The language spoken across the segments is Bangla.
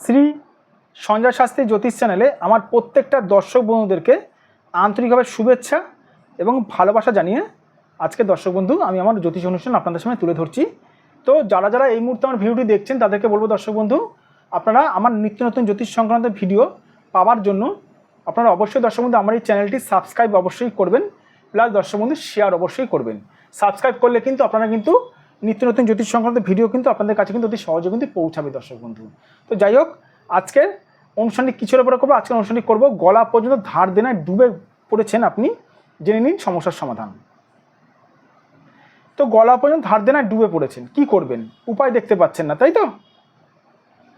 শ্রী সঞ্জয় শাস্ত্রী জ্যোতিষ চ্যানেলে আমার প্রত্যেকটা দর্শক বন্ধুদেরকে আন্তরিকভাবে শুভেচ্ছা এবং ভালোবাসা জানিয়ে আজকে দর্শক বন্ধু, আমি আমার জ্যোতিষ অনুষ্ঠান আপনাদের সামনে তুলে ধরছি। তো যারা যারা এই মুহূর্তে আমার ভিডিওটি দেখছেন, তাদেরকে বলব দর্শক বন্ধু, আপনারা আমার নিত্য নতুন জ্যোতিষ সংক্রান্ত ভিডিও পাওয়ার জন্য আপনারা অবশ্যই দর্শক বন্ধু আমার এই চ্যানেলটি সাবস্ক্রাইব অবশ্যই করবেন, প্লাস দর্শক বন্ধু শেয়ার অবশ্যই করবেন। সাবস্ক্রাইব করলে কিন্তু আপনারা কিন্তু নিত্য নতুন জ্যোতিষ সংক্রান্ত ভিডিও কিন্তু আপনাদের কাছে কিন্তু অতি সহজে কিন্তু পৌঁছাবে, দর্শক বন্ধু। তো যাই হোক, আজকের অনুষ্ঠানটি কিছুর উপরে করব? আজকের অনুষ্ঠানটি করব গলা পর্যন্ত ধার দেনায় ডুবে পড়েছেন আপনি। জেনে নিন সমস্যার সমাধান। তো গলা পর্যন্ত ধার দেনায় ডুবে পড়েছেন, কি করবেন? উপায় দেখতে পাচ্ছেন না, তাই তো?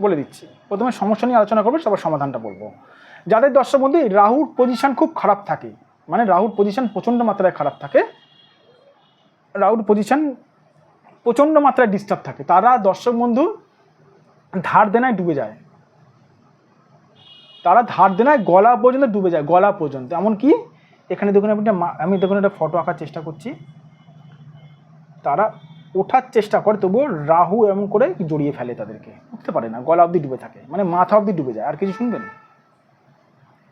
বলে দিচ্ছি। প্রথমে সমস্যা নিয়ে আলোচনা করব সবার সমাধানটা বলব। যাদের দর্শক মধ্যে রাহুর পজিশন খুব খারাপ থাকে মানে রাহুর পজিশন প্রচণ্ড মাত্রায় খারাপ থাকে, রাহুর পজিশন প্রচণ্ড মাত্রায় ডিস্টার্ব থাকে। তারা দর্শক বন্ধু, ধার দেনায় ডুবে যায়। তারা ধার দেনায় গলা পর্যন্ত ডুবে যায়, গলা পর্যন্ত। এমনকি এখানে দেখুন আপনি আমি দেখুন একটা ফটো আঁকার চেষ্টা করছি। তারা ওঠার চেষ্টা করে, তবুও রাহু এমন করে জড়িয়ে ফেলে তাদেরকে। উঠতে পারে না, গলা অবধি ডুবে থাকে। মানে মাথা অবধি ডুবে যায়। আর কিছু শুনবেন?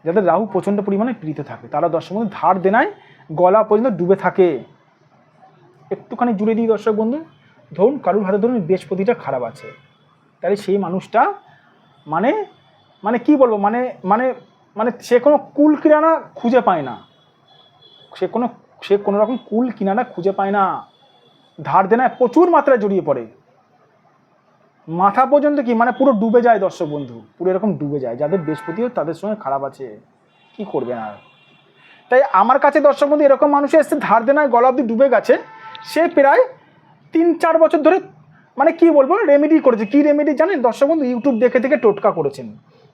যাদের রাহু প্রচণ্ড পরিমাণে পীড়িত থাকে, তারা দর্শক বন্ধু, ধার দেনায় গলা পর্যন্ত ডুবে থাকে। একটুখানি জুড়ে দিই দর্শক বন্ধু। ধরুন, কারুর হাতে ধরুন বৃহস্পতিটা খারাপ আছে, তাহলে সেই মানুষটা মানে মানে কি বলব মানে মানে মানে সে কোনো কুল কিনারা খুঁজে পায় না। সে কোনো সে কোনো রকম কুল কিনারা খুঁজে পায় না। ধার দেনায় প্রচুর মাত্রায় জড়িয়ে পড়ে। মাথা পর্যন্ত কি মানে পুরো ডুবে যায় দর্শক বন্ধু, পুরো এরকম ডুবে যায়। যাদের বৃহস্পতিও তাদের সঙ্গে খারাপ আছে, কি করবেন আর? তাই আমার কাছে দর্শক বন্ধু, এরকম মানুষ এসছে ধার দেনায় গলা অব্দি ডুবে গেছে, সে প্রায় তিন চার বছর ধরে মানে কি বলব রেমেডি করেছে। কি রেমেডি জানেন? দর্শক বন্ধু ইউটিউব দেখে দেখে টোটকা করেছেন।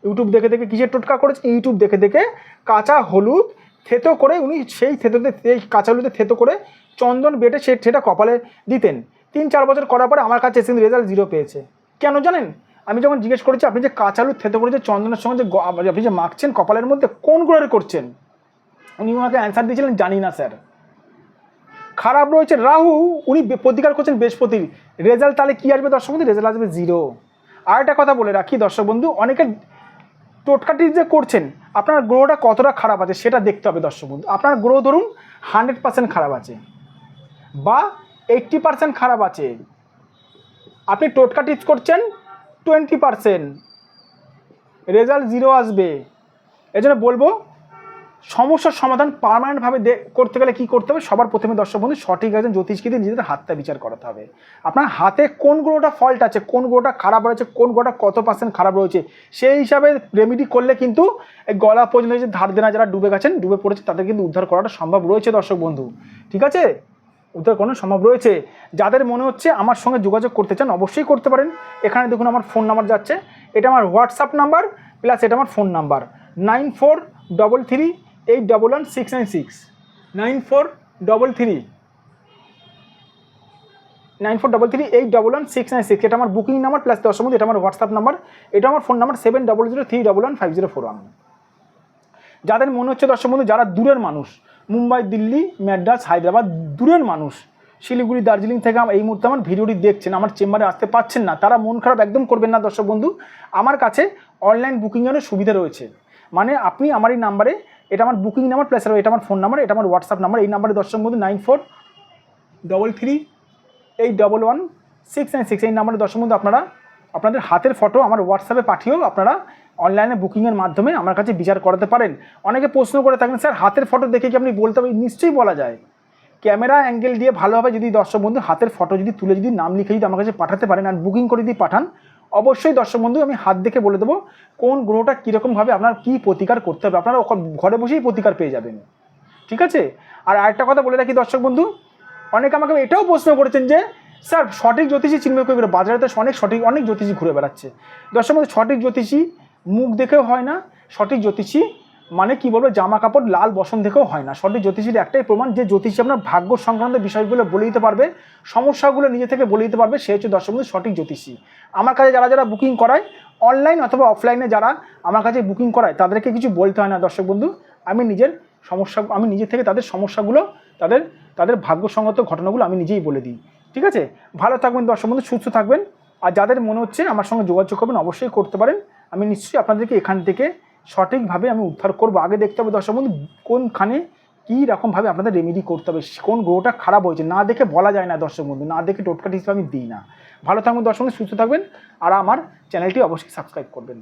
ইউটিউব দেখে দেখে কিসের টোটকা করেছেন? ইউটিউব দেখে দেখে কাঁচা হলুদ থেতো করে উনি সেই থেতোতে, সেই কাঁচা হলুদে থেতো করে চন্দন বেটে সে সেটা কপালে দিতেন। তিন চার বছর করার পরে আমার কাছে এসে রেজাল্ট জিরো পেয়েছে। কেন জানেন? আমি যখন জিজ্ঞেস করেছি, আপনি যে কাঁচা হলুদ থেতো করে যে চন্দনের সঙ্গে যে আপনি যে মাখছেন কপালের মধ্যে, কোন গ্রহের করছেন? উনি ওনাকে অ্যান্সার দিয়েছিলেন, জানি না স্যার খারাপ রয়েছে। রাহু, উনি প্রতিকার করছেন বৃহস্পতির। রেজাল্ট তাহলে কী আসবে দর্শক বন্ধু? রেজাল্ট আসবে জিরো। আর একটা কথা বলে রাখি দর্শক বন্ধু, অনেকে টোটকাটি যে করছেন, আপনার গ্রহটা কতটা খারাপ আছে সেটা দেখতে হবে দর্শক বন্ধু। আপনার গ্রহ ধরুন হান্ড্রেড পার্সেন্ট খারাপ আছে বা এইট্টি পার্সেন্ট খারাপ আছে। আপনি টোটকা করছেন টোয়েন্টি পার্সেন্ট। রেজাল্ট জিরো আসবে। এজন্য বলব সমস্যার সমাধান পার্মানেন্টভাবে করতে গেলে কী করতে হবে? সবার প্রথমে দর্শক বন্ধু সঠিক একজন জ্যোতিষকে দিয়ে নিজেদের হাতটা বিচার করাতে হবে। আপনার হাতে কোন গ্রহটা ফল্ট আছে, কোন গ্রহটা খারাপ রয়েছে, কোন গ্রহটা কত পার্সেন্ট খারাপ রয়েছে, সেই হিসাবে রেমেডি করলে কিন্তু এই গলা পর্যন্ত যে ধার দেনা যারা ডুবে গেছেন, ডুবে পড়েছে, তাদের কিন্তু উদ্ধার করাটা সম্ভব রয়েছে দর্শক বন্ধু। ঠিক আছে? উদ্ধার করানো সম্ভব রয়েছে। যাদের মনে হচ্ছে আমার সঙ্গে যোগাযোগ করতে চান, অবশ্যই করতে পারেন। এখানে দেখুন আমার ফোন নাম্বার যাচ্ছে। এটা আমার হোয়াটসঅ্যাপ নাম্বার প্লাস এটা আমার phone number nine four double three eight double one six nine six nine four double three nine four double three eight double one six nine six এটা আমার বুকিং নাম্বার প্লাস দশ মধ্যে, এটা আমার হোয়াটসঅ্যাপ নাম্বার এটা আমার phone number seven double zero three double one five zero four one যাদের মনে হচ্ছে দর্শক বন্ধু যারা দূরের মানুষ, মুম্বাই, দিল্লি ম্যাড্রাস হায়দ্রাবাদ, দূরের মানুষ, শিলিগুড়ি, দার্জিলিং থেকে এই মুহূর্তে আমার ভিডিওটি দেখছেন, আমার চেম্বারে আসতে পারছেন না, তারা মন খারাপ একদম করবেন না দর্শক বন্ধু। আমার কাছে অনলাইন বুকিংয়েরও সুবিধা রয়েছে। মানে আপনি আমার এই নাম্বারে এটা আমার বুকিং নাম্বার প্লাস এটা আমার ফোন নাম্বার এটা আমার হোয়াটসঅ্যাপ নাম্বার এই নাম্বারে দর্শক বন্ধু nine four double three eight double one six nine six এই নাম্বারে দর্শক বন্ধু আপনারা, আপনাদের হাতের ফটো আমার হোয়াটসঅ্যাপে পাঠিয়েও আপনারা অনলাইনে বুকিংয়ের মাধ্যমে আমার কাছে বিচার করাতে পারেন। অনেকে প্রশ্ন করে থাকেন, স্যার, হাতের ফটো দেখে কি আপনি বলতে পারেন? নিশ্চয়ই বলা যায়। ক্যামেরা অ্যাঙ্গেল দিয়ে ভালোভাবে যদি দর্শক বন্ধু হাতের ফটো যদি তুলে যদি নাম লিখে যদি আমার কাছে পাঠাতে পারেন আর বুকিং করে যদি পাঠান অবশ্যই দর্শক বন্ধু, আমি হাত দেখে বলে দেবো কোন গ্রহটা কীরকমভাবে আপনার কী প্রতিকার করতে হবে। আপনারা ওখানে ঘরে বসেই প্রতিকার পেয়ে যাবেন। ঠিক আছে? আর আরেকটা কথা বলে রাখি দর্শক বন্ধু, অনেকে আমাকে এটাও প্রশ্ন করেছেন যে, স্যার সঠিক জ্যোতিষী চিনবে করে বাজারে তো অনেক সঠিক, অনেক জ্যোতিষী ঘুরে বেড়াচ্ছে। দর্শক বন্ধু, সঠিক জ্যোতিষী মুখ দেখেও হয় না, সঠিক জ্যোতিষী মানে কি বলব, জামা কাপড় লাল বসন দেখেও হয় না। সঠিক জ্যোতিষীর একটাই প্রমাণ যে জ্যোতিষী আপনার ভাগ্য সংক্রান্ত বিষয়গুলো বলে দিতে পারবে, সমস্যাগুলো নিজে থেকে বলে দিতে পারবে, সে হচ্ছে দর্শক বন্ধু সঠিক জ্যোতিষী। আমার কাছে যারা যারা বুকিং করায় অনলাইন অথবা অফলাইনে যারা আমার কাছে বুকিং করায়, তাদেরকে কিছু বলতে হয় না দর্শক বন্ধু। আমি নিজের সমস্যা, আমি নিজে থেকে তাদের সমস্যাগুলো, তাদের তাদের ভাগ্যসঙ্গত ঘটনাগুলো আমি নিজেই বলে দিই। ঠিক আছে? ভালো থাকবেন দর্শক বন্ধু, সুস্থ থাকবেন। আর যাদের মনে হচ্ছে আমার সঙ্গে যোগাযোগ করবেন, অবশ্যই করতে পারেন। আমি নিশ্চয়ই আপনাদেরকে এখান থেকে সঠিকভাবে আমি উদ্ধার করব। আগে দেখতে হবে দর্শক কোনখানে কী রকমভাবে আপনাদের রেমেডি করতে হবে, কোন গ্রহটা খারাপ হয়েছে, না দেখে বলা যায় না দর্শক বন্ধু, না দেখে টোটকাটি হিসেবে আমি দিই না। ভালো থাকবেন দর্শক সুস্থ থাকবেন, আর আমার চ্যানেলটি অবশ্যই সাবস্ক্রাইব করবেন।